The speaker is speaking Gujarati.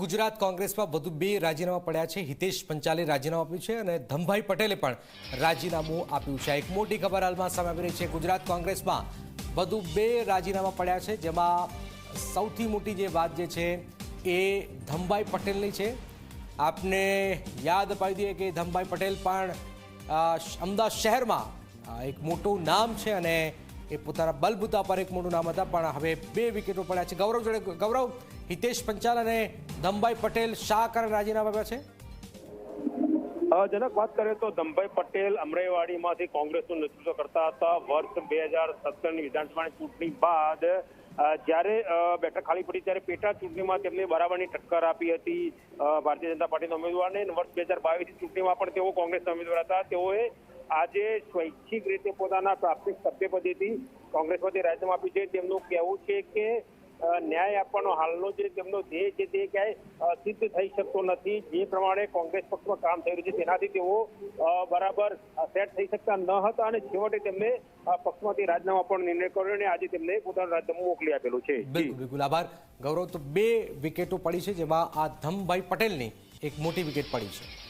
ગુજરાત કોંગ્રેસમાં વધુ બે રાજીનામા પડ્યા છે. હિતેશ પંચાલે રાજીનામું આપ્યું છે અને ધમભાઈ પટેલે પણ રાજીનામું આપ્યું છે. એક મોટી ખબર હાલમાં સામે આવી રહી છે. ગુજરાત કોંગ્રેસમાં વધુ બે રાજીનામા પડ્યા છે. જેમાં સૌથી મોટી જે વાત જે છે એ ધમભાઈ પટેલની છે. આપને યાદ અપાવી દઈએ કે ધમભાઈ પટેલ પણ અમદાવાદ શહેરમાં એક મોટું નામ છે અને એ પોતાના બલબુતા પર એક મોટું નામ હતા, પણ હવે બે વિકેટો પડ્યા છે. ગૌરવ જોડે, ગૌરવ, હિતેશ પંચાલ અને ધમભાઈ પટેલ શા કારણે રાજીનામા આપ્યા છે? જનક વાત કરીએ તો ધમભાઈ પટેલ અમરેવાડીમાંથી કોંગ્રેસનું નેતૃત્વ કરતા હતા. વર્ષ બે હજાર સત્તરની વિધાનસભાની ચૂંટણી બાદ જ્યારે બેઠક ખાલી પડી ત્યારે પેટા ચૂંટણીમાં તેમને બરાબરની ટક્કર આપી હતી. ભારતીય જનતા પાર્ટીના ઉમેદવારને વર્ષ બે હજાર બાવીસની ચૂંટણીમાં પણ તેઓ કોંગ્રેસના ઉમેદવાર હતા. તેઓએ આજે સ્વૈચ્છિક રીતે પોતાના પ્રાથમિક સભ્યપદેથી કોંગ્રેસમાંથી રાજીનામું આપ્યું છે. તેમનું કહેવું છે કે ન્યાય આપવાનો હાલનો જે તેમનો ધ્યેય છે તે ક્યાંય સિદ્ધ થઈ શકતો નથી. જે પ્રમાણે કોંગ્રેસ પક્ષમાં કામ થઈ રહ્યું છે તેનાથી તેઓ બરાબર સેટ થઈ શકતા ન હતા અને છેવટે તેમને પક્ષમાંથી રાજીનામા પણ નિર્ણય કર્યો અને આજે તેમને પોતાનું રાજીનામું મોકલી આપેલું છે. બિલકુલ. આભાર. ગૌરવ, તો બે વિકેટો પડી છે જેમાં આ ધમભાઈ પટેલની એક મોટી વિકેટ પડી છે.